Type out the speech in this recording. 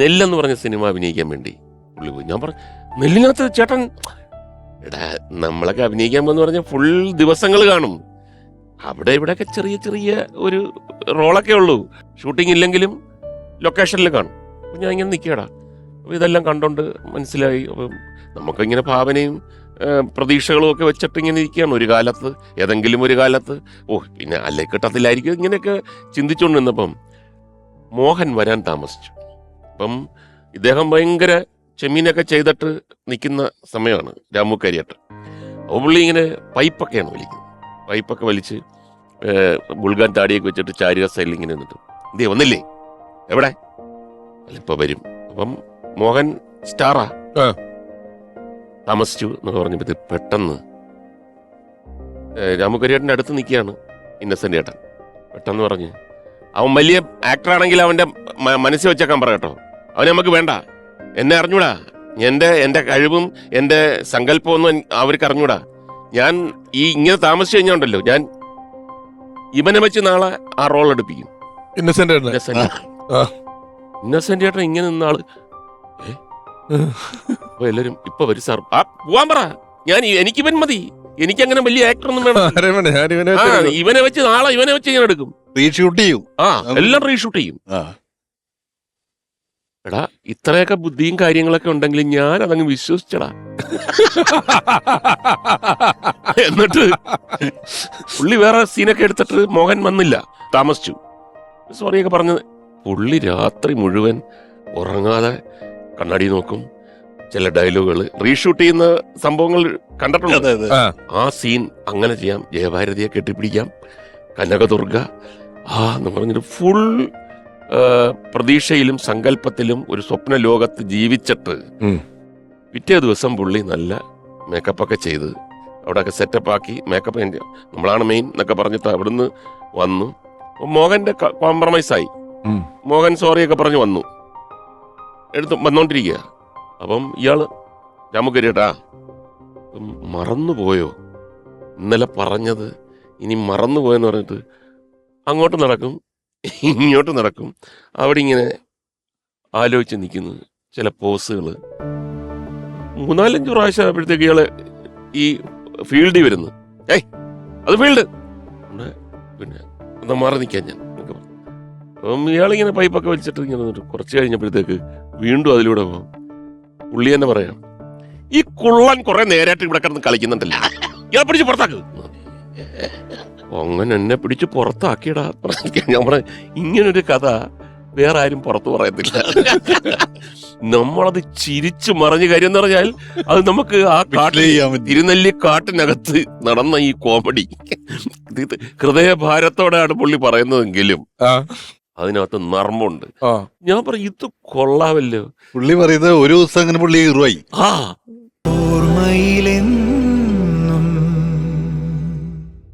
നെല്ലെന്ന് പറഞ്ഞ സിനിമ അഭിനയിക്കാൻ വേണ്ടി. പുള്ളി പോയി. ഞാൻ പറഞ്ഞു നെല്ലിനകത്ത് ചേട്ടൻ എടാ നമ്മളൊക്കെ അഭിനയിക്കാൻ പോകുന്ന പറഞ്ഞാൽ ഫുൾ ദിവസങ്ങൾ കാണും. അവിടെ ഇവിടെയൊക്കെ ചെറിയ ചെറിയ ഒരു റോളൊക്കെ ഉള്ളൂ. ഷൂട്ടിംഗ് ഇല്ലെങ്കിലും ലൊക്കേഷനിൽ കാണും. അപ്പം ഞാൻ ഇങ്ങനെ നിൽക്കടാ അപ്പോൾ ഇതെല്ലാം കണ്ടോണ്ട് മനസ്സിലായി. അപ്പം നമുക്കിങ്ങനെ ഭാവനയും പ്രതീക്ഷകളും ഒക്കെ വെച്ചിട്ട് ഇങ്ങനെ ഇരിക്കുകയാണ്. ഒരു കാലത്ത് ഏതെങ്കിലും ഒരു കാലത്ത്. ഓ പിന്നെ അല്ലെ കിട്ടത്തില്ലായിരിക്കും ഇങ്ങനെയൊക്കെ ചിന്തിച്ചുകൊണ്ടിരുന്നപ്പം മോഹൻ വരാൻ താമസിച്ചു. അപ്പം ഇദ്ദേഹം ഭയങ്കര ചെമ്മീനൊക്കെ ചെയ്തിട്ട് നിൽക്കുന്ന സമയമാണ് രാമു കരിയട്ട്. അപ്പോൾ പുള്ളി ഇങ്ങനെ പൈപ്പൊക്കെയാണ് വലിക്കുന്നത്. പൈപ്പൊക്കെ വലിച്ച് ബുൾഗാൻ താടിയൊക്കെ വെച്ചിട്ട് ചാരിക സൈഡിൽ ഇങ്ങനെ നിന്നിട്ട്. എന്തേ വന്നില്ലേ? എവിടെ? അല്ല ഇപ്പൊ വരും. അപ്പം മോഹൻ സ്റ്റാറാ? താമസിച്ചു എന്ന് പറഞ്ഞപ്പോൾ പെട്ടെന്ന് രാമു കരിയേട്ടന്റെ അടുത്ത് നിൽക്കുകയാണ് ഇന്നസെന്റ് ഏട്ടൻ പെട്ടെന്ന് പറഞ്ഞ് അവൻ വലിയ ആക്ടറാണെങ്കിൽ അവന്റെ മനസ്സിൽ വെച്ചേക്കാൻ പറ കേട്ടോ. അവനെ നമുക്ക് വേണ്ട. എന്നെ അറിഞ്ഞൂടാ. എന്റെ എന്റെ കഴിവും എന്റെ സങ്കല്പവും ഒന്നും അവർക്ക് അറിഞ്ഞൂടാ. ഞാൻ ഈ ഇങ്ങനെ താമസിച്ചു കഴിഞ്ഞുണ്ടല്ലോ ഞാൻ ഇവനെ വെച്ച് നാളെ ആ റോൾ എടുപ്പിക്കും. ഇന്നസെന്റ് ഇന്നസെന്റ് ചേട്ടൻ ഇങ്ങനെ നിന്നാൾ? അപ്പൊ എല്ലാരും ഇപ്പൊ വരും സാർ ആ പോവാൻ പറ. ഞാൻ എനിക്ക് ഇവൻ മതി. എനിക്ക് അങ്ങനെ വലിയ ആക്ടർ ഒന്നും വേണം ആരെയും വേണ്ട ഞാൻ ഇവനെ ആ ഇവനെ വെച്ച് നാളെ ഇവനെ വെച്ച് ഞാൻ എടുക്കും. റീഷൂട്ട് ചെയ്യും. ആ എല്ലാം റീഷൂട്ട് ചെയ്യും. ആ. എടാ ഇത്രയൊക്കെ ബുദ്ധിയും കാര്യങ്ങളൊക്കെ ഉണ്ടെങ്കിൽ ഞാൻ അതങ്ങ് വിശ്വസിച്ചടാ. എന്നിട്ട് പുള്ളി വേറെ സീനൊക്കെ എടുത്തിട്ട് മോഹൻ വന്നില്ല. താമസിച്ചു. സോറിയൊക്കെ പറഞ്ഞത്. പുള്ളി രാത്രി മുഴുവൻ ഉറങ്ങാതെ കണ്ണാടി നോക്കും. ചില ഡയലോഗുകൾ റീഷൂട്ട് ചെയ്യുന്ന സംഭവങ്ങൾ കണ്ടിട്ടുണ്ട്? ആ. സീൻ അങ്ങനെ ചെയ്യാം. ജയഭാരതിയെ കെട്ടിപ്പിടിക്കാം. കനകദുർഗ. ആ എന്ന് പറഞ്ഞിട്ട് ഫുൾ പ്രതീക്ഷയിലും സങ്കല്പത്തിലും ഒരു സ്വപ്ന ലോകത്ത് ജീവിച്ചിട്ട്. പിറ്റേ ദിവസം പുള്ളി നല്ല മേക്കപ്പൊക്കെ ചെയ്ത് അവിടെയൊക്കെ സെറ്റപ്പ് ആക്കി മേക്കപ്പ് നമ്മളാണ് മെയിൻ എന്നൊക്കെ പറഞ്ഞിട്ട് അവിടുന്ന് വന്നു. മോഹന്റെ മോഹന്റെ കോംപ്രമൈസ് ആയി മോഹൻ സോറിയൊക്കെ പറഞ്ഞു വന്നു. എടുത്ത് വന്നോണ്ടിരിക്കുക അപ്പം ഇയാൾ രാമുകരിയേട്ടാ മറന്നുപോയോ? ഇന്നലെ പറഞ്ഞത് ഇനി മറന്നുപോയെന്ന് പറഞ്ഞിട്ട് അങ്ങോട്ട് നടക്കും. ഇങ്ങോട്ട് നടക്കും. അവിടെ ഇങ്ങനെ ആലോചിച്ച് നിൽക്കുന്നു ചില പോസുകൾ മൂന്നാലഞ്ച് പ്രാവശ്യം ആയപ്പോഴത്തേക്ക് ഇയാൾ ഈ ഫീൽഡിൽ വരുന്നു. ഏയ് അത് ഫീൽഡ് പിന്നെ എന്നാ മാറി നിൽക്കാൻ ഞാൻ. അപ്പം ഇയാളിങ്ങനെ പൈപ്പൊക്കെ വലിച്ചിട്ട് ഇങ്ങനെ നിന്നിട്ട് കുറച്ച് കഴിഞ്ഞപ്പോഴത്തേക്ക് വീണ്ടും അതിലൂടെ പോകും പുള്ളി തന്നെ പറയാം ഈ കുള്ളൻ കുറെ നേരായിട്ട് ഇവിടെ കിടന്ന് കളിക്കുന്നുണ്ടല്ലോ? ഇയാളെ പിടിച്ച് പുറത്താക്ക്. അങ്ങനെ എന്നെ പിടിച്ച് പുറത്താക്കിയടാ. ഞാൻ പറഞ്ഞ ഇങ്ങനൊരു കഥ വേറെ ആരും പുറത്തു പറയത്തില്ല. നമ്മളത് ചിരിച്ചു മറിഞ്ഞ കാര്യം എന്ന് പറഞ്ഞാൽ അത് നമുക്ക് ആ കാട്ടിൽ. തിരുനെല്ലി കാട്ടിനകത്ത് നടന്ന ഈ കോമഡി. ഹൃദയഭാരത്തോടെയാണ് പുള്ളി പറയുന്നതെങ്കിലും അതിനകത്ത് നർമ്മമുണ്ട്. ഞാൻ പറയും ഇത് കൊള്ളാമല്ലോ. പുള്ളി പറയുന്നത് ഒരു ദിവസം അങ്ങനെ പുള്ളി ഹീറോയി ആ. ഓർമ്മയിലെന്നും